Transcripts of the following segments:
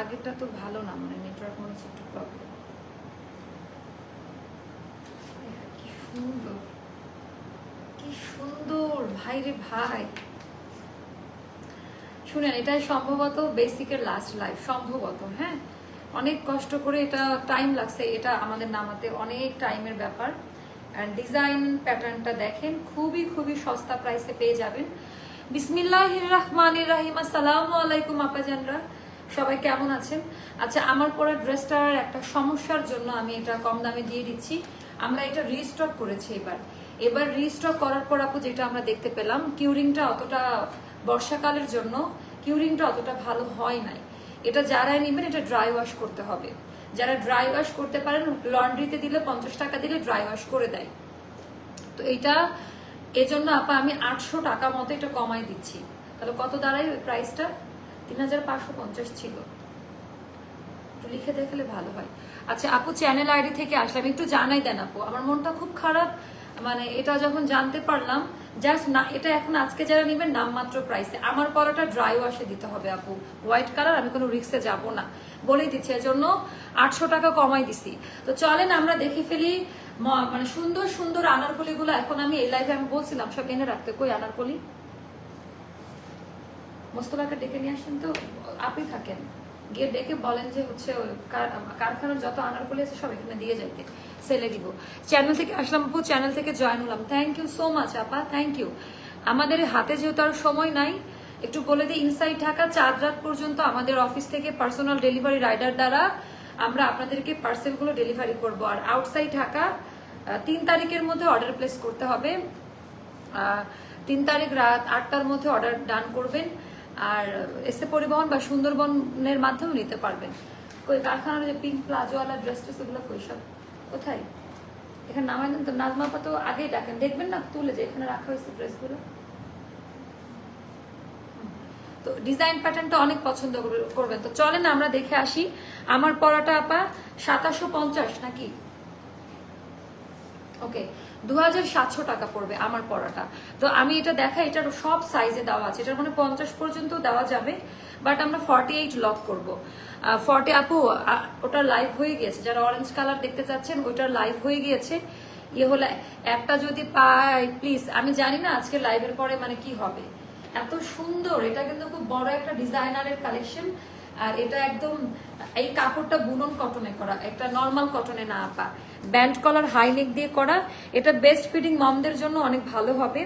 আগেরটা তো ভালো না মানে নেটওয়ার্ক মনে হচ্ছে একটু প্রবলেম কি সুন্দর। কি সুন্দর, ভাই রে ভাই। শুনেন সম্ভবত বেসিকের লাস্ট লাইফ সম্ভবত হ্যাঁ? অনেক কষ্ট করে এটা টাইম লাগছে, এটা আমাদের নামাতে অনেক টাইমের ব্যাপার। ডিজাইন প্যাটার্নটা দেখেন, খুবই খুবই সস্তা প্রাইসে পেয়ে যাবেন। বিসমিল্লাহ রহমান রাহিম, আসসালামু আলাইকুম আপাজানরা। সবাই কেমন আছেন? আচ্ছা আমার পরা ড্রেসটার একটা সমস্যার জন্য আমি এটা কম দামে দিয়ে দিচ্ছি। আমরা এটা রিস্টক করেছি এবার। এবার রিস্টক করার পর আপু যেটা আমরা দেখতে পেলাম কিউরিংটা অতটা বর্ষাকালের জন্য কিউরিংটা অতটা ভালো হয় নাই। এটা যারাই নেবেন, এটা ড্রাই ওয়াশ করতে হবে। যারা ড্রাই ওয়াশ করতে পারেন লন্ড্রিতে দিলে পঞ্চাশ টাকা দিলে ড্রাই ওয়াশ করে দেয়। তো এটা এজন্য আপা আমি আটশো টাকা মতো এটা কমাই দিচ্ছি। তাহলে কত দাঁড়ায় ওই প্রাইসটা তিন হাজার পাঁচশো পঞ্চাশ ছিল। একটু লিখে দেখলে ভালো হয়। আচ্ছা আপু চ্যানেল আইডি থেকে আসলাম। একটু জানাই দেন আপু। আমার মনটা খুব খারাপ। মানে এটা যখন জানতে পারলাম জাস্ট না, এটা এখন আজকে যারা নেবেন নামমাত্র প্রাইসে আমার পরাটা ড্রাই ওয়াশে দিতে হবে আপু। হোয়াইট কালার আমি কোনো রিক্সে যাব না। বলেই দিচ্ছি, এজন্য আটশো টাকা কমাই দিছি। তো চলেন আমরা দেখে ফেলি মানে সুন্দর সুন্দর আনারকলিগুলো এখন আমি এই লাইফে আমি বলছিলাম, সব এনে রাখতে। কই আনারকলি? মোস্তফাকে ডেকে নিয়ে আসেন তো। আপনি থাকেন। গিয়ে ডেকে বলেন যে হচ্ছে কার- কারখানার যত আনারকলি আছে সব এখানে দিয়ে যাইতে সেলে দিব। চ্যানেল থেকে আসলাম আপু চ্যানেল থেকে জয়েন হলাম। থ্যাংক ইউ সো মাচ আপা থ্যাংক ইউ আমাদের হাতে যেহেতু আর সময় নাই, একটু বলে দিই ইনসাইড ঢাকা চার রাত পর্যন্ত আমাদের অফিস থেকে পার্সোনাল ডেলিভারি রাইডার দ্বারা আমরা আপনাদেরকে পার্সেলগুলো ডেলিভারি করব। আর আউটসাইড ঢাকা তিন তারিখের মধ্যে অর্ডার প্লেস করতে হবে। তিন তারিখ রাত আটটার মধ্যে অর্ডার ডান করবেন। আর এসে পরিবহন বা সুন্দরবনের মাধ্যমে নিতে পারবেন। ওই কারখানার যে পিঙ্ক প্লাজোওয়ালা ড্রেস ট্রেস এগুলো কই কোথায়? এখানে নামাই দেন তো। নাজমাপা তো আগেই ডাকেন। দেখবেন না? তুলে যে এখানে রাখা হয়েছে ড্রেসগুলো তো ডিজাইন প্যাটার্নটা অনেক পছন্দ করবে- করবেন। তো চলেন আমরা দেখে আসি। আমার পরাটা আপা সাতাশো পঞ্চাশ নাকি? ওকে দু সাতশো টাকা পড়বে আমার পড়াটা। তো আমি এটা দেখা, এটার সব সাইজে দেওয়া আছে। এটার মানে পঞ্চাশ পর্যন্ত দেওয়া যাবে বাট আমরা ফর্টি এইট লক করব ফর্টি আপু ওটা লাইভ হয়ে গিয়েছে। যারা অরেঞ্জ কালার দেখতে চাচ্ছেন ওইটার লাইভ হয়ে গিয়েছে। ইয়ে হলে একটা যদি পাই প্লিজ আমি জানি না আজকে লাইভের পরে মানে কি হবে। এত সুন্দর, এটা কিন্তু খুব বড় একটা ডিজাইনারের কালেকশন আর এটা একদম, এই কাপড়টা বুনন কটনে করা, একটা নর্মাল কটনে না আপা। ব্যান্ড কলার হাই নেক দিয়ে করা, এটা বেস্ট ফিটিং মমদের জন্য অনেক ভালো হবে।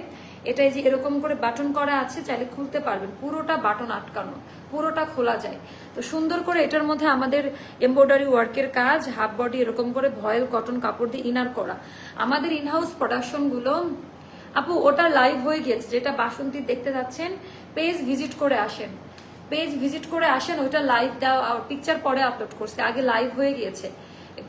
এটা যে এরকম করে বাটন করা আছে, চাইলে খুলতে পারবেন। পুরোটা বাটন আটকানো, পুরোটা খোলা যায়। তো সুন্দর করে এটার মধ্যে আমাদের এমব্রয়ডারি ওয়ার্কের কাজ হাফ বডি এরকম করে ভয়েল কটন কাপড় দিয়ে ইনার করা। আমাদের ইনহাউস প্রোডাকশনগুলো আপু, ওটা লাইভ হয়ে গিয়েছে, যেটা বাসন্তী দেখতে যাচ্ছেন পেজ ভিজিট করে আসেন। পেজ ভিজিট করে আসেন, ওইটা লাইভ দেওয়া পিকচার পরে আপলোড করছে। আগে লাইভ হয়ে গিয়েছে।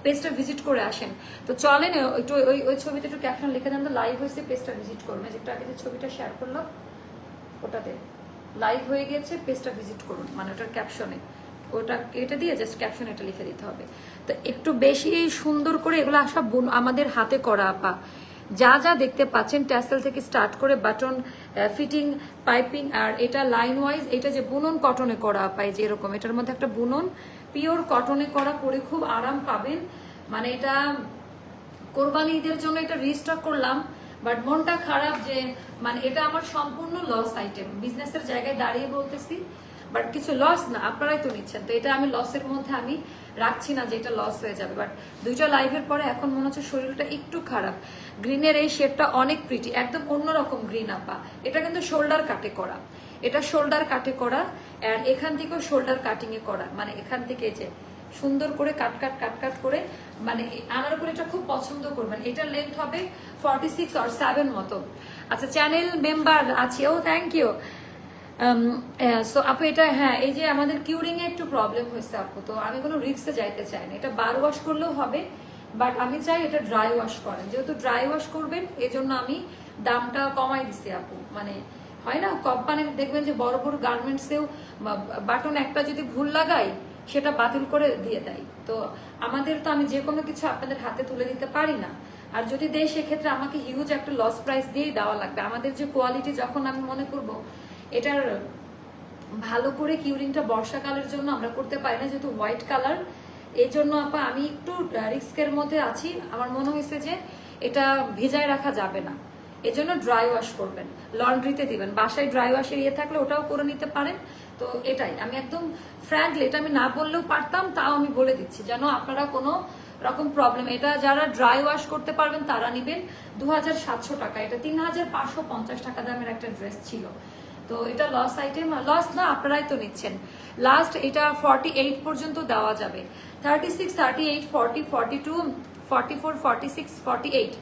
পেজটা ভিজিট করে আসেন। তো চলেন একটু ওই ওই ছবিতে একটু ক্যাপশন লিখে দেন তো লাইভ হয়েছে পেজটা ভিজিট করবেন যেটা আগে যে ছবিটা শেয়ার করলাম, ওটাতে লাইভ হয়ে গিয়েছে পেজটা ভিজিট করুন। মানে ওটার ক্যাপশনে ওটা এটা দিয়ে জাস্ট ক্যাপশন এটা লিখে দিতে হবে। তো একটু বেশি সুন্দর করে এগুলো বুন- আমাদের হাতে করা আপা। যা যা দেখতে পাচ্ছেন ট্যাসেল থেকে স্টার্ট করে বাটন ফিটিং পাইপিং আর এটা লাইন ওয়াইজ এটা যে বুনন কটনে করা পাই যে এরকম, এটার মধ্যে একটা বুনন পিওর কটনে করা পরে খুব আরাম পাবেন। মানে এটা কোরবানি ঈদের জন্য এটা রিস্টক করলাম বাট মনটা খারাপ যে মানে এটা আমার সম্পূর্ণ লস আইটেম বিজনেসের জায়গায় দাঁড়িয়ে বলতেছি বাট কিছু লস না, আপনারাই তো নিচ্ছেন। তো এটা আমি লসের মধ্যে আমি রাখছি না যে এটা লস হয়ে যাবে বাট দুইটা লাইভের পরে এখন মনে হচ্ছে শরীরটা একটু খারাপ। গ্রিনের এই শেডটা অনেক প্রিটি একদম অন্যরকম গ্রিন আপা। এটা কিন্তু শোল্ডার কাটে করা। এটা শোল্ডার কাটে করা আর এখান থেকেও শোল্ডার কাটিং এ করা। মানে এখান থেকে যে সুন্দর করে কাট কাট কাট কাট করে মানে আনারকলিটা খুব পছন্দ করবেন। এটার লেন্থ হবে ফর্টি সিক্স আর সেভেন মতো। আচ্ছা চ্যানেল মেম্বার আছে। ও থ্যাংক ইউ সো আপু, এটা হ্যাঁ এই যে আমাদের কিউরিং এ একটু প্রবলেম হয়েছে আপু, তো আমি কোনো রিক্সে যাইতে চাই না। এটা বার ওয়াশ করলেও হবে বাট আমি চাই এটা ড্রাই ওয়াশ করেন। যেহেতু ড্রাই ওয়াশ করবেন, এজন্য আমি দামটা কমাই দিছি আপু। মানে হয় না? কোম্পানির দেখবেন যে বড় বড় গার্মেন্টসেও বাটন একটা যদি ভুল লাগাই, সেটা বাতিল করে দিয়ে দেয়। তো আমাদের তো আমি যে কোনো কিছু আপনাদের হাতে তুলে দিতে পারি না। আর যদি দেয়, সেক্ষেত্রে আমাকে হিউজ একটা লস প্রাইস দিয়েই দেওয়া লাগবে। আমাদের যে কোয়ালিটি যখন আমি মনে করব এটার ভালো করে কিউরিংটা বর্ষাকালের জন্য আমরা করতে পারি না, যেহেতু হোয়াইট কালার। এই জন্য আপা, আমি একটু রিস্কের মধ্যে আছি। আমার মনে হয়েছে যে এটা ভেজায় রাখা যাবে না। এজন্য ড্রাই ওয়াশ করবেন, লন্ড্রিতে দিবেন। বাসায় ড্রাই ওয়াশের ইয়ে থাকলে ওটাও করে নিতে পারেন। তো এটাই, আমি একদম ফ্র্যাঙ্কলি, এটা আমি না বললেও পারতাম, তাও আমি বলে দিচ্ছি, যেন আপনারা কোনো রকম প্রবলেম, এটা যারা ড্রাই ওয়াশ করতে পারবেন তারা নিবেন। দু হাজার সাতশো টাকা, এটা তিন হাজার পাঁচশো পঞ্চাশ টাকা দামের একটা ড্রেস ছিল। তো এটা লস আইটেম লস না, আপনারাই তো নিচ্ছেন। লাস্ট এটা ফর্টি এইট পর্যন্ত দেওয়া যাবে। Thirty six thirty eight forty forty two forty four forty six forty eight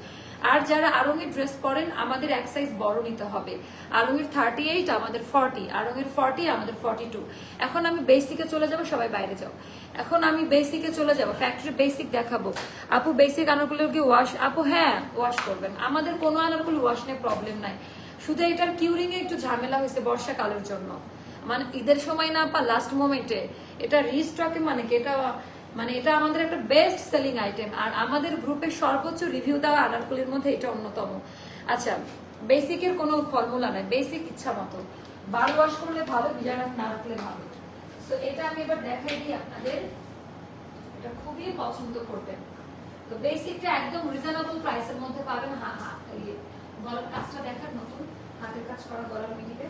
আর যারা আরঙের ড্রেস পরেন, আমাদের এক সাইজ বড় নিতে হবে। আরঙের থার্টি এইট আমাদের ফর্টি আরঙের ফর্টি আমাদের ফর্টি টু এখন আমি বেসিকে চলে যাব, সবাই বাইরে যাও। এখন আমি বেসিকে চলে যাব ফ্যাক্টরি বেসিক দেখাবো। আপু বেসিক আনারগুলো কি ওয়াশ আপু হ্যাঁ ওয়াশ করবেন। আমাদের কোনো আনারগুলো ওয়াশ নিয়ে প্রবলেম নাই। শুধু এটার কিউরিং এ একটু ঝামেলা হয়েছে বর্ষাকালের জন্য। মানে ঈদের সময় না পা লাস্ট মোমেন্টে এটা রিস্টকে মানে কি, এটা মানে এটা আমাদের একটা বেস্ট সেলিং আইটেম আর আমাদের গ্রুপের সর্বোচ্চ রিভিউ দেওয়া আনারকুলির মধ্যে এটা অন্যতম। আচ্ছা বেসিকের কোনো ফর্মুলা নাই বেসিক ইচ্ছা মতো। বার ওয়াশ করলে ভালো ভিজা না রাখলে ভালো। তো এটা আমি এবার দেখাই দিই আপনাদের। এটা খুবই পছন্দ করবেন। তো বেসিকটা একদম রিজনেবল প্রাইসের মধ্যে পাবেন। হ্যাঁ হ্যাঁ গলার কাজটা দেখার নতুন হাতের কাজ করা গলার মিডিতে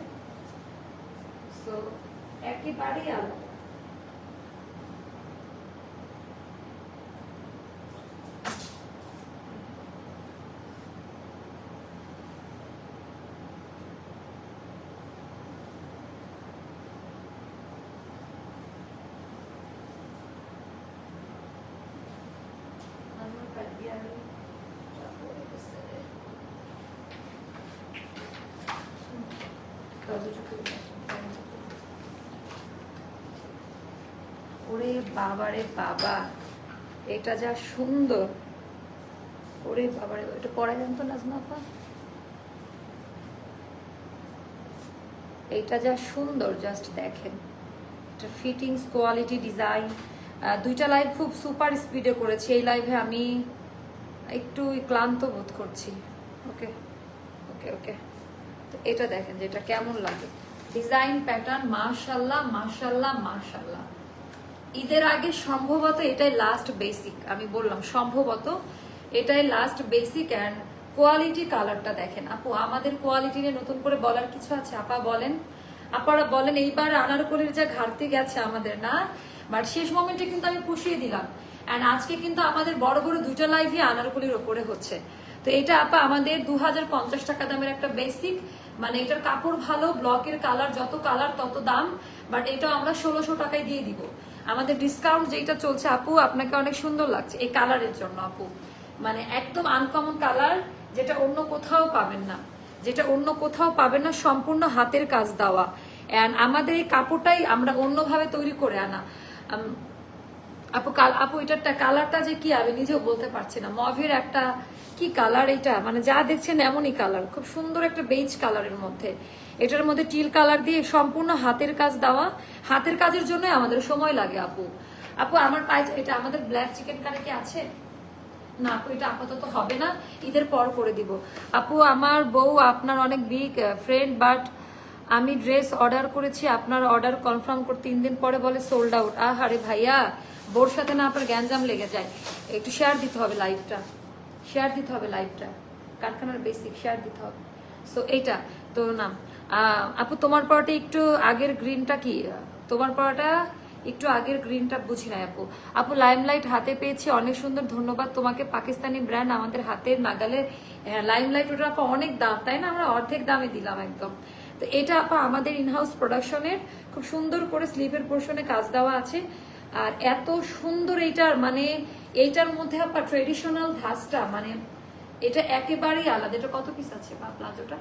সো একেবারেই আলাদা আমার কাটিয়ারে চাপড়ে গেছে রে। বাবা রে বাবা, এটা যা সুন্দর। ওরে বাবা রে এটা পড়া জানতো নাজনাফা এটা যা সুন্দর জাস্ট দেখেন। এটা ফিটিংস কোয়ালিটি ডিজাইন দুইটা লাইভ খুব সুপার স্পিডে করেছি। এই লাইভে আমি একটু ক্লান্ত বোধ করছি। ওকে ওকে ওকে তো এটা দেখেন যে এটা কেমন লাগে। ডিজাইন প্যাটার্ন মাশাল্লাহ মাশাল্লাহ মাশাল্লাহ ঈদের আগে সম্ভবত এটাই লাস্ট বেসিক আমি বললাম সম্ভবত এটাই লাস্ট বেসিক অ্যান্ড কোয়ালিটি কালারটা দেখেন। আপু, আমাদের কোয়ালিটি নিয়ে নতুন করে বলার কিছু আছে? আপা বলেন। আপারা বলেন, এইবার আনারকলির যা ঘাটতি গেছে আমাদের, না? বাট শেষ মোমেন্টে কিন্তু আমি পুষিয়ে দিলাম। অ্যান্ড আজকে কিন্তু আমাদের বড় বড় দুটো লাইভই আনারকলির ওপরে হচ্ছে। তো এটা আপা আমাদের দু হাজার পঞ্চাশ টাকা দামের একটা বেসিক মানে এটার কাপড় ভালো ব্লকের কালার যত কালার তত দাম। বাট এটা আমরা ষোলোশো টাকায় দিয়ে দিব। আমাদের ডিসকাউন্ট যেটা চলছে, আপু, আপনাকে অনেক সুন্দর লাগছে। এই কালারের জন্য, আপু। মানে একদম আনকমন কালার যেটা অন্য কোথাও পাবেন না। যেটা অন্য কোথাও পাবেন না, সম্পূর্ণ হাতের কাজ দেওয়া। অ্যান্ড আমাদের এই কাপড়টাই আমরা অন্যভাবে তৈরি করে আনা। আপু, কাল, আপু এটার কালারটা যে কি, আমি নিজেও বলতে পারছি না। মভের একটা কি কালার এটা? মানে যা দেখছেন এমনই কালার খুব সুন্দর একটা বেজ কালারের মধ্যে। এটার মধ্যে টিল কালার দিয়ে সম্পূর্ণ হাতের কাজ দেওয়া। হাতের কাজের জন্য আমাদের সময় লাগে আপু। আপু আমার পায়ে এটা আমাদের ব্ল্যাক চিকেন কারি কি আছে? না আপু এটা আপাতত হবে না। ঈদের পর করে দিব। আপু আমার বউ আপনার অনেক বিগ ফ্রেন্ড বাট আমি ড্রেস অর্ডার করেছি। আপনার অর্ডার কনফার্ম করে তিন দিন পরে বলে সোল্ড আউট আহারে ভাইয়া বোর সাথে না আপনার গ্যাঞ্জাম লেগে যায়। একটু শেয়ার দিতে হবে লাইভটা শেয়ার দিতে হবে লাইভটা কারখানার বেসিক শেয়ার দিতে হবে। সো এইটা। তো না আহ, আপু, তোমার পরাটা একটু আগের গ্রিনটা কি? তোমার পরাটা একটু আগের গ্রিনটা বুঝি না আপু। আপু লাইমলাইট হাতে পেয়েছি, অনেক সুন্দর, ধন্যবাদ। তোমাকে পাকিস্তানি ব্র্যান্ড আমাদের হাতের নাগালে লাইমলাইট ওটা আপা অনেক দাম, তাই না? আমরা অর্ধেক দামে দিলাম একদম। তো এটা আপা আমাদের ইনহাউস প্রোডাকশনের খুব সুন্দর করে স্লিপের পোর্শনে কাজ দেওয়া আছে। আর এত সুন্দর এইটার মানে এইটার মধ্যে আপা ট্রেডিশনাল ধাঁচটা মানে এটা একেবারেই আলাদা। এটা কত পিস আছে বা প্লাজোটা?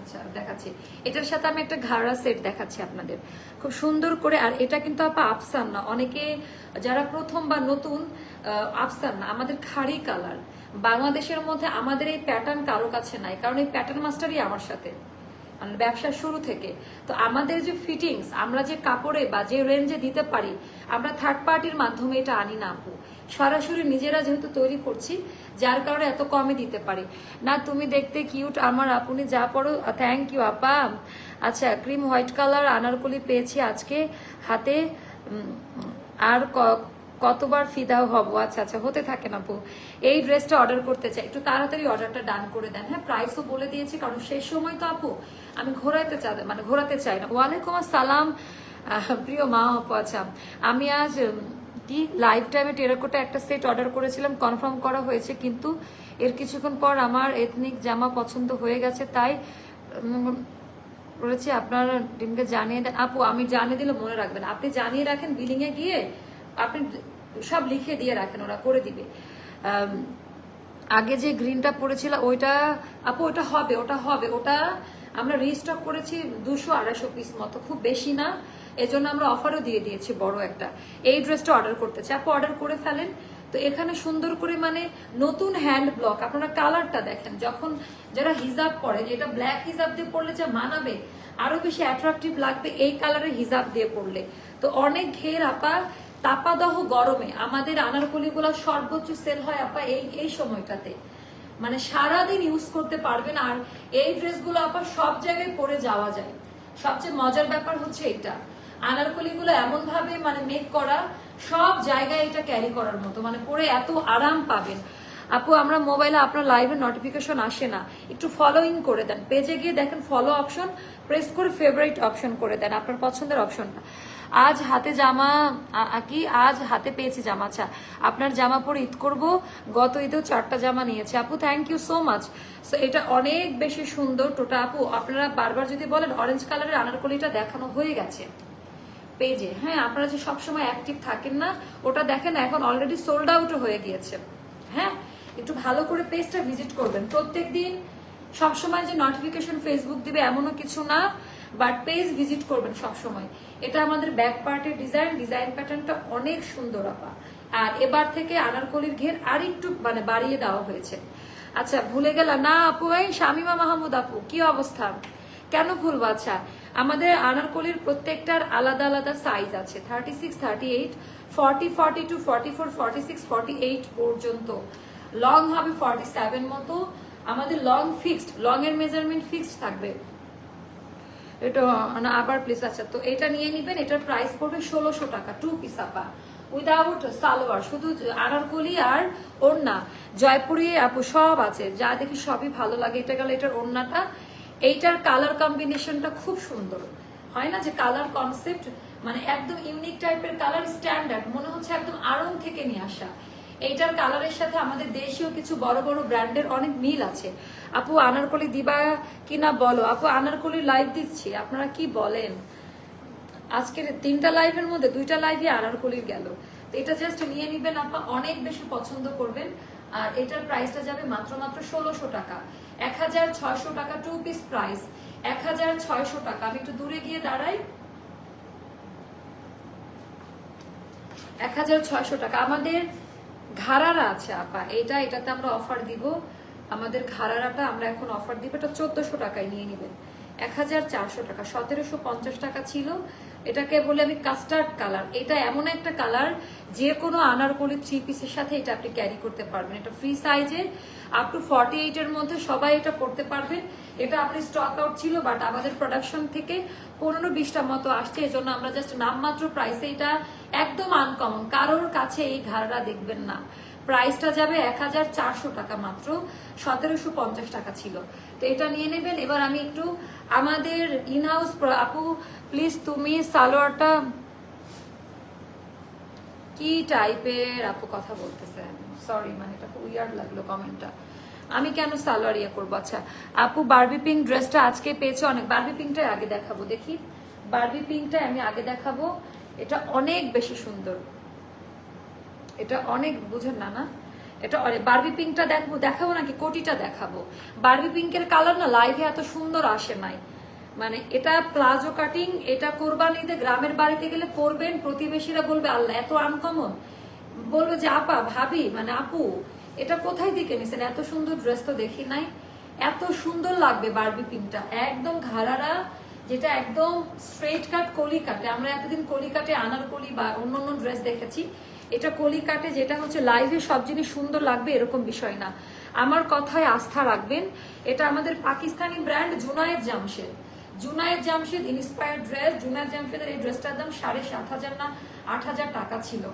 আচ্ছা দেখাচ্ছি। এটার সাথে আমি একটা ঘাড়া সেট দেখাচ্ছি আপনাদের। খুব সুন্দর করে, আর এটা কিন্তু আপা আফসান না, অনেকে যারা প্রথম বা নতুন আফসান না, আমাদের খাড়ি কালার বাংলাদেশের মধ্যে আমাদের এই প্যাটার্ন কারও কাছে নাই, কারণ এই প্যাটার্ন মাস্টারই আমার সাথে। মানে ব্যবসা শুরু থেকে। তো আমাদের যে ফিটিংস আমরা যে কাপড়ে বা যে রেঞ্জে দিতে পারি, আমরা থার্ড পার্টির মাধ্যমে এটা আনি না আপু। সরাসরি নিজেরা যেহেতু তৈরি করছি, যার কারণে এত কমে দিতে পারি। না, তুমি দেখতে কিউট আমার আপনি যা পড়ো থ্যাংক ইউ আপা। আচ্ছা ক্রিম হোয়াইট কালার আনারকলি পেয়েছি আজকে হাতে। আর কতবার ফিদাও হব? আচ্ছা আচ্ছা হতে থাকে না আপু। এই ড্রেসটা অর্ডার করতে চাই। একটু তাড়াতাড়ি অর্ডারটা ডান করে দেন। হ্যাঁ প্রাইসও বলে দিয়েছি, কারণ সেই সময় তো আপু, আমি ঘোরাতে চাই মানে ঘোরাতে চাই না। ওয়ালাইকুম আসসালাম। প্রিয় মা, আপু আচ্ছা আমি আজ কি লাইফ টাইমে টেরাকোটা একটা সেট অর্ডার করেছিলাম কনফার্ম করা হয়েছে, কিন্তু এর কিছুক্ষণ পর আমার এথনিক জামা পছন্দ হয়ে গেছে, তাই বলেছি আপনার টিমকে জানিয়ে দেন আপু, আমি জানিয়ে দিলে মনে রাখবেন। আপনি জানিয়ে রাখেন বিলিং এ গিয়ে, আপনি সব লিখে দিয়ে রাখেন, ওরা করে দিবে। আগে যে গ্রিনটা পড়েছিল, ওইটা, আপু, ওটা হবে ওটা হবে, ওটা আমরা রিস্টক করেছি দুশো আড়াইশো পিস মতো, খুব বেশি না। এজন্য আমরা অফারও দিয়ে দিয়েছি বড় একটা। এই ড্রেসটা অর্ডার করতে চাই। আপু অর্ডার করে ফেলেন। তো এখানে সুন্দর করে মানে নতুন হ্যান্ড ব্লক আপনারা কালারটা দেখেন। যখন যারা হিজাব পরে, যেটা ব্ল্যাক হিজাব দিয়ে পড়লে যা মানাবে, আরও বেশি অ্যাট্রাকটিভ লাগবে এই কালারের হিজাব দিয়ে পড়লে তো অনেক ঘের আপা, তাপাদহ গরমে আমাদের আনারকলিগুলো সর্বোচ্চ সেল হয় আপা এই এই সময়টাতে। মানে সারাদিন ইউজ করতে পারবেন আর এই ড্রেসগুলো আপা সব জায়গায় পরে যাওয়া যায়। সবচেয়ে মজার ব্যাপার হচ্ছে এটা। আনারকলিগুলো এমন ভাবে মানে মেক করা, সব জায়গায় এটা ক্যারি করার মতো মানে পরে এত আরাম পাবেন। আপু, আমরা মোবাইলে আপনার লাইভে নোটিফিকেশন আসে না। একটু ফলোইং করে দেন। পেজে গিয়ে দেখেন ফলো অপশন প্রেস করে ফেভারিট অপশন করে দেন। আপনার পছন্দের অপশনটা আজ হাতে জামা কি? আজ হাতে পেয়েছি জামা আচ্ছা। আপনার জামা পরে ঈদ করব। গত ঈদেও চারটা জামা নিয়েছে। আপু thank you so much so এটা অনেক বেশি সুন্দর। টোটা আপু, আপনারা বারবার যদি বলেন অরেঞ্জ কালারের আনারকলিটা দেখানো হয়ে গেছে। পেজে। হ্যাঁ আপনারা যে সবসময় অ্যাক্টিভ থাকেন না, ওটা দেখেন এখন অলরেডি সোল্ড আউটও হয়ে গিয়েছে। হ্যাঁ একটু ভালো করে পেজটা ভিজিট করবেন। প্রত্যেক দিন সবসময় যে নোটিফিকেশন ফেসবুক দিবে এমনও কিছু না বাট পেজ ভিজিট করবেন সবসময়। এটা আমাদের ব্যাক পার্টের ডিজাইন ডিজাইন প্যাটার্নটা অনেক সুন্দর, আপা। আর এবার থেকে আনারকলির ঘের আর একটু মানে বাড়িয়ে দেওয়া হয়েছে। আচ্ছা ভুলে গেলাম। না, আপু, এই শামিমা মাহমুদ আপু, কি অবস্থা? কেন ভুলবো আচ্ছা আমাদের আনারকলির প্রত্যেকটার আলাদা আলাদা সাইজ আছে thirty six thirty eight forty forty two forty four forty six forty eight পর্যন্ত। লং হবে ফর্টি সেভেন মতো। আমাদের লং ফিক্সড লং এর মেজারমেন্ট ফিক্সড থাকবে। এটা আবার প্লিজ আচ্ছা তো এটা নিয়ে নিবেন এটার প্রাইস পড়বে ষোলোশো টাকা টু পিস আপা। উইদাউট সালোয়ার, শুধু আনারকলি আর ওড়না। জয়পুরি আপু সব আছে, যা দেখি সবই ভালো লাগে, এটা গেল এটার ওড়নাটা। এইটার কালার কম্বিনেশনটা খুব সুন্দর। হয় না যে কালার কনসেপ্ট মানে একদম ইউনিক টাইপের কালার স্ট্যান্ডার্ড মনে হচ্ছে একদম আড়ং থেকে নিয়ে আসা। এইটার কালারের সাথে আমাদের দেশীয় কিছু বড় বড় ব্র্যান্ডের অনেক মিল আছে। আপু, আনারকলি দিবা কিনা বলো? আপু, আনারকলি লাইভ দিচ্ছি। আপনারা কি বলেন? আজকের তিনটা লাইভের মধ্যে দুইটা লাইভই আনারকলির গেল। তো এটা জাস্ট নিয়ে নিবেন আপা, অনেক বেশি পছন্দ করবেন। আর এটার প্রাইসটা যাবে মাত্র মাত্র ষোলোশো টাকা। এক হাজার ছয়শো টাকা টু পিস প্রাইস এক হাজার ছয়শো টাকা। আমি একটু দূরে গিয়ে দাঁড়াই। এক হাজার ছয়শো টাকা। আমাদের ঘাড়ারা আছে, আপা। এটা এটাতে আমরা অফার দিব। আমাদের ঘাড়ারাটা আমরা এখন অফার দিব। এটা চোদ্দশো টাকায় নিয়ে নেবেন। এক হাজার চারশো টাকা। সতেরোশো পঞ্চাশ টাকা ছিল। এটাকে বলে আমি কাস্টার্ড কালার এটা এমন একটা কালার যে কোনো আনারকলি থ্রি পিসের সাথে এটা আপনি ক্যারি করতে পারবেন। এটা ফ্রি সাইজের আপ টু ফর্টি এইটের মধ্যে সবাই এটা পড়তে পারবেন। এটা আপনি স্টক আউট ছিল বাট আমাদের প্রোডাকশন থেকে পনেরো বিশটা মতো আসছে। এজন্য আমরা জাস্ট নামমাত্র প্রাইসে এটা একদম আনকমন কারোর কাছে এই ঘাড়া দেখবেন না। প্রাইসটা যাবে এক হাজার চারশো টাকা মাত্র, সতেরোশো পঞ্চাশ টাকা ছিল। তো এটা নিয়ে নেবেন। এবার আমি একটু আমাদের ইনহাউস আপু প্লিজ তুমি সালোয়ারটা কি টাইপের আপু কথা বলতেছেন সরি মানে এটা খুব লাগল কমেন্টটা আমি কেন সালোয়ার ইয়ে করব? আচ্ছা আপু বার্বি পিঙ্ক ড্রেসটা আজকে পেয়েছে অনেক। বার্বি পিঙ্কটাই আগে দেখাবো, দেখি। বার্বি পিঙ্কটাই আমি আগে দেখাবো। এটা অনেক বেশি সুন্দর। এটা অনেক বুঝেন না না এটা বারবি পিঙ্কটা দেখব, দেখাবো নাকি? কোটিটা দেখাবো। বারবি পিঙ্কের কালার না লাইভে এত সুন্দর আসে নাই। মানে এটা প্লাজো কাটিং এটা কোরবানিতে গ্রামের বাড়িতে গেলে করবেন প্রতিবেশীরা বলবে, আল্লাহ, এত আনকমন বলবে যে, আপা, ভাবি মানে আপু, এটা কোথায় দিকে নিছেন এত সুন্দর ড্রেস তো দেখি নাই। এত সুন্দর লাগবে বার্বি পিঙ্কটা একদম ঘাড়ারা, যেটা একদম স্ট্রেট কাট কলি কাটে আমরা এতদিন কলি কাটে আনার কলি বা অন্য অন্য ড্রেস দেখেছি। এটা কলি কাটে, যেটা হচ্ছে লাইভে সব জিনিস সুন্দর লাগবে, এরকম বিষয় না। আমার কথায় আস্থা রাখবেন, এটা আমাদের Pakistani brand Junaid Jamshed. Junaid Jamshed inspired dress Junaid জামশেদের এই ড্রেসটার দাম সাড়ে সাত হাজার না আট হাজার টাকা ছিল।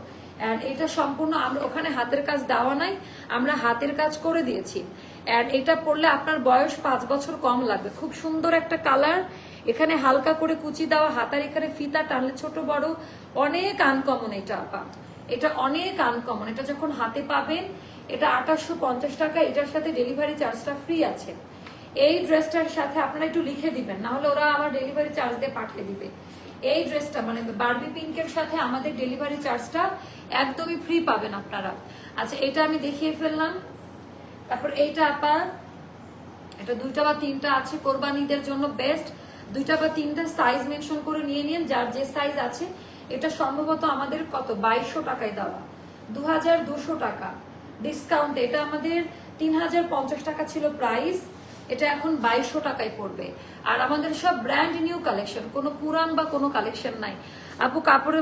অ্যান্ড এটা সম্পূর্ণ আমরা ওখানে হাতের কাজ দেওয়া নাই, আমরা হাতের কাজ করে দিয়েছি। অ্যান্ড এটা পরলে আপনার বয়স পাঁচ বছর কম লাগবে। খুব সুন্দর একটা কালার এখানে হালকা করে কুচি দেওয়া, হাতার এখানে ফিতা টানলে ছোট বড়, অনেক আনকমন এটা, আপা। এটা অনেক আনকমন এটা যখন হাতে পাবেন, এটা আঠাশশো পঞ্চাশ টাকা, এটার সাথে ডেলিভারি চার্জটা ফ্রি আছে। এই ড্রেসটার সাথে আপনারা একটু লিখে দিবেন, না হলে ওরা আমার ডেলিভারি চার্জ দিয়ে পাঠিয়ে দিবে। এই ড্রেসটা মানে বার্বি পিঙ্কের সাথে আমাদের ডেলিভারি চার্জটা একদমই ফ্রি পাবেন আপনারা। আচ্ছা এটা আমি দেখিয়ে ফেললাম। তারপর এইটা আপা, এটা দুইটা বা তিনটা আছে কোরবানিদের জন্য বেস্ট দুইটা বা তিনটা সাইজ মেনশন করে নিয়ে নিন, যার যে সাইজ আছে এটা সম্ভবত আমাদের কত? বাইশশো টাকায় দেওয়া। দু হাজার দুশো টাকা। ডিসকাউন্ট এটা আমাদের তিন হাজার পঞ্চাশ টাকা ছিল প্রাইস এটা এখন বাইশশো টাকায় পড়বে। আর আমাদের সব ব্র্যান্ড নিউ কালেকশন কোনো পুরান বা কোনো কালেকশন নাই। আপু, কাপড়ে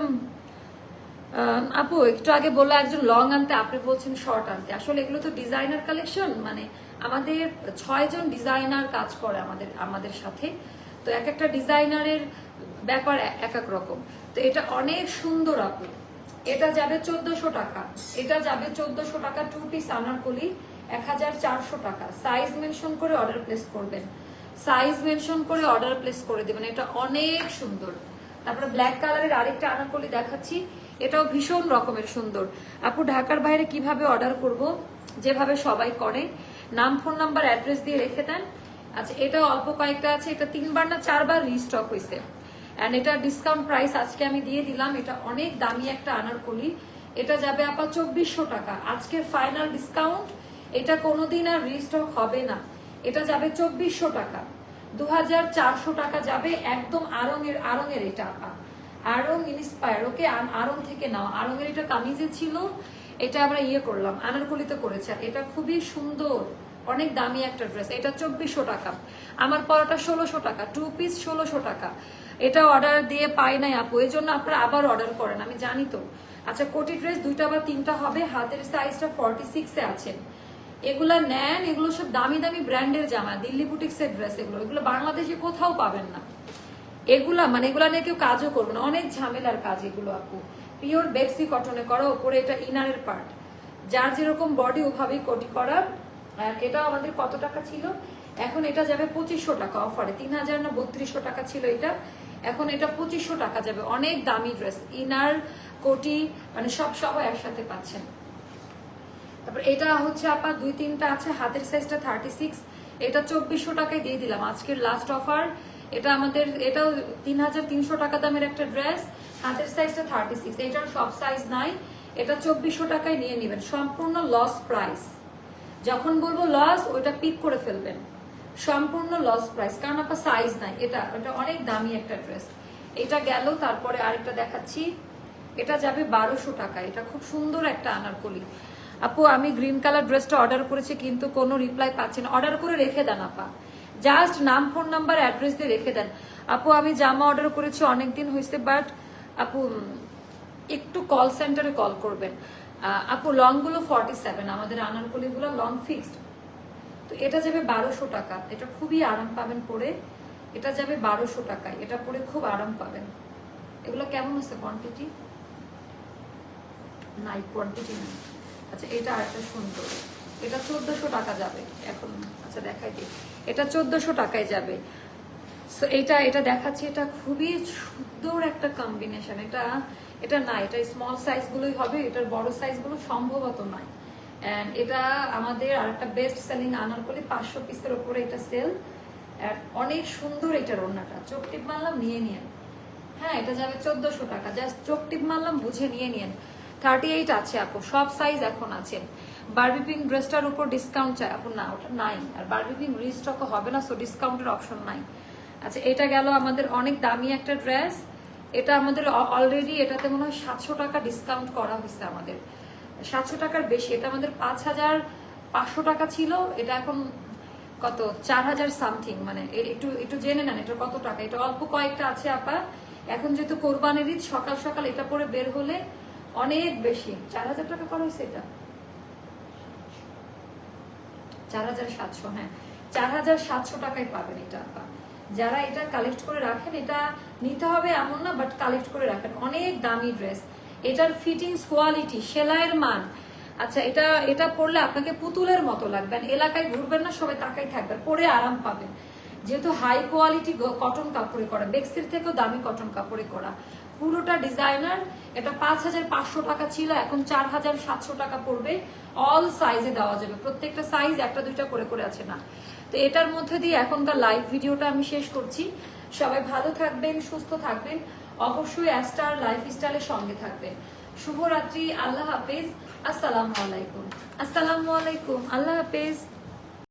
আপু, একটু আগে বলল একজন লং আনতে। আপনি বলছেন শর্ট আনতে। আসলে এগুলো তো ডিজাইনার কালেকশন মানে আমাদের ছয় জন ডিজাইনার কাজ করে আমাদের আমাদের সাথে। তো এক একটা ডিজাইনারের ব্যাপার এক এক রকম। তো এটা অনেক সুন্দর আপু। এটা যাবে চোদ্দশো টাকা। এটা যাবে চোদ্দশো টাকা টু পিস আনারকলি এক হাজার চারশো টাকা। সাইজ মেনশন করে অর্ডার প্লেস করবেন। সাইজ মেনশন করে অর্ডার প্লেস করে দেবেন। এটা অনেক সুন্দর। তারপরে ব্ল্যাক কালারের আরেকটা আনারকলি দেখাচ্ছি। এটাও ভীষণ রকমের সুন্দর। আপু, ঢাকার বাইরে কীভাবে অর্ডার করব? যেভাবে সবাই করে। নাম ফোন নাম্বার অ্যাড্রেস দিয়ে রেখে দেন। আচ্ছা এটা অল্প কয়েকটা আছে, এটা তিনবার না চারবার রিস্টক হয়েছে অ্যান্ড এটা ডিসকাউন্ট প্রাইস আজকে আমি দিয়ে দিলাম, এটা অনেক দামি একটা আনারকলি। এটা যাবে আপা চব্বিশশো টাকা। আজকের ফাইনাল ডিসকাউন্ট এটা কোনোদিন আর রিস্টক হবে না। এটা যাবে চব্বিশশো টাকা। দু চারশো টাকা যাবে একদম আরঙের আরঙের এটা আপা আরং ইন্সপায়ার ওকে আরং থেকে নাও। আরঙের এটা কামিজে ছিল, এটা আমরা ইয়ে করলাম, আনারকলিতে করেছে। এটা খুবই সুন্দর। অনেক দামি একটা ড্রেস এটা চব্বিশশো টাকা। আমার পরাটা ষোলোশো টাকা। টু পিস ষোলোশো টাকা। এটা অর্ডার দিয়ে পাই নাই আপু। এই জন্য আপনারা আবার অর্ডার করেন, আমি জানি তো। আচ্ছা কোটি ড্রেস দুইটা বা তিনটা হবে। হাতের সাইজটা ফর্টি সিক্সে আছেন এগুলা নেন, এগুলো সব দামি দামি ব্র্যান্ডের জামা। দিল্লি বুটিক্সের ড্রেস এগুলো। এগুলো বাংলাদেশে কোথাও পাবেন না। এগুলা মানে এগুলা নিয়ে কেউ কাজও করবে না। অনেক ঝামেলার কাজ এগুলো আপু। পিওর বেক্সি কটনে করা, ওপরে এটা ইনারের পার্ট যার যেরকম বডি ওভাবেই কোটি করা। এটা আমাদের কত টাকা ছিল? এখন এটা যাবে পঁচিশশো টাকা অফারে তিন হাজার না বত্রিশশো টাকা ছিল এটা। এখন এটা পঁচিশশো টাকা যাবে। অনেক দামি ড্রেস ইনার, কোটি মানে সব সহ একসাথে পাচ্ছেন। তারপর এটা হচ্ছে আপনার দুই তিনটা আছে, হাতের সাইজটা থার্টি সিক্স এটা চব্বিশশো টাকায় দিয়ে দিলাম। আজকের লাস্ট অফার এটা আমাদের, এটাও তিন হাজার তিনশো টাকা দামের একটা ড্রেস হাতের সাইজটা থার্টি সিক্স এটার সব সাইজ নাই। এটা চব্বিশশো টাকায় নিয়ে নেবেন। সম্পূর্ণ লস প্রাইস যখন বলব লস ওইটা পিক করে ফেলবেন। সম্পূর্ণ লস প্রাইস কারণ আপনার সাইজ নাই। এটা ওটা অনেক দামি একটা ড্রেস এটা গেল, তারপরে আরেকটা দেখাচ্ছি। এটা যাবে বারোশো টাকা। এটা খুব সুন্দর একটা আনারকলি। আপু, আমি গ্রিন কালার ড্রেসটা অর্ডার করেছি, কিন্তু কোনো রিপ্লাই পাচ্ছি না। অর্ডার করে রেখে দেন, আপা। জাস্ট নাম ফোন নাম্বার অ্যাড্রেস দিয়ে রেখে দেন। আপু, আমি জামা অর্ডার করেছি অনেকদিন হয়েছে বাট আপু, একটু কল সেন্টারে কল করবেন। আপু লংগুলো ফর্টি সেভেন আমাদের আনারকলিগুলো লং ফিক্সড তো এটা যাবে বারোশো টাকা। এটা খুবই আরাম পাবেন পরে। এটা যাবে বারোশো টাকায় এটা পরে খুব আরাম পাবেন। এগুলো কেমন আছে কোয়ান্টিটি নাই কোয়ান্টিটি নাই। আচ্ছা এটা আরেকটা সুন্দর। এটা চোদ্দশো টাকা যাবে। এখন আচ্ছা দেখাই দিই। এটা চোদ্দশো টাকায় যাবে। সো এটা এটা দেখাচ্ছি, এটা খুবই সুন্দর একটা কম্বিনেশন এটা এটা না, এটা স্মল সাইজগুলোই হবে, এটার বড় সাইজগুলো সম্ভবত নয়। অ্যান্ড এটা আমাদের আরেকটা বেস্ট সেলিং আনার আনারকলি পাঁচশো পিসের ওপরে এটা সেল অনেক সুন্দর এটার ওড়নাটা চোখ টিপ মারলাম, নিয়ে নিয়েন। হ্যাঁ এটা যাবে চোদ্দশো টাকা। জাস্ট চোখ টিপ মারলাম, বুঝে নিয়ে নিয়েন। থার্টি এইট আছে আপু, সব সাইজ এখন আছে। বার্বি পিঙ্ক ড্রেসটার উপর ডিসকাউন্ট চাই। আপু, না, ওটা নাই। আর বার্বি পিঙ্ক রিস্টকও হবে না সো ডিসকাউন্টের অপশন নাই। আচ্ছা এটা গেল আমাদের অনেক দামি একটা ড্রেস। এটা আমাদের অলরেডি এটাতে মনে হয় সাতশো টাকা ডিসকাউন্ট করা হয়েছে আমাদের। সাতশো টাকার বেশি, এটা আমাদের পাঁচ হাজার পাঁচশো টাকা ছিল, এটা এখন কত? চার হাজার সামথিং মানে একটু একটু জেনে নেন এটা কত টাকা। এটা অল্প কয়েকটা আছে, আপা। এখন যেহেতু কোরবানের ঈদ, সকাল সকাল এটা পরে বের হলে অনেক বেশি। চার হাজার টাকা করা হয়েছে এটা? চার হাজার সাতশো হ্যাঁ। চার হাজার সাতশো টাকায় পাবেন এটা, আপা। যারা এটা কালেক্ট করে রাখেন, এটা নিতে হবে এমন না বাট কালেক্ট করে রাখেন। অনেক দামি ড্রেস এটার ফিটিংস কোয়ালিটি সেলাইয়ের মান। আচ্ছা এটা এটা পরলে আপনাকে পুতুলের মতো লাগবে। আর এলাকায় ঘুরবেন না, সবাই তাকাই থাকবেন পরে আরাম পাবেন। যেহেতু হাই কোয়ালিটি কটন কাপড়ে করা বেক্সির থেকেও দামি কটন কাপড়ে করা। পুরোটা ডিজাইনার এটা পাঁচ হাজার পাঁচশো টাকা ছিল, এখন চার হাজার সাতশো টাকা পড়বে। অল সাইজে দেওয়া যাবে। প্রত্যেকটা সাইজ একটা দুইটা করে করে আছে না। তো এটার মধ্যে দিয়ে এখনকার লাইভ ভিডিওটা আমি শেষ করছি। সবাই ভালো থাকবেন, সুস্থ থাকবেন। অবশ্যই অ্যাস্টার লাইফস্টাইলের সঙ্গে থাকবেন। শুভরাত্রি, আল্লাহ হাফেজ। আসসালামু আলাইকুম। আসসালামু আলাইকুম, আল্লাহ হাফেজ।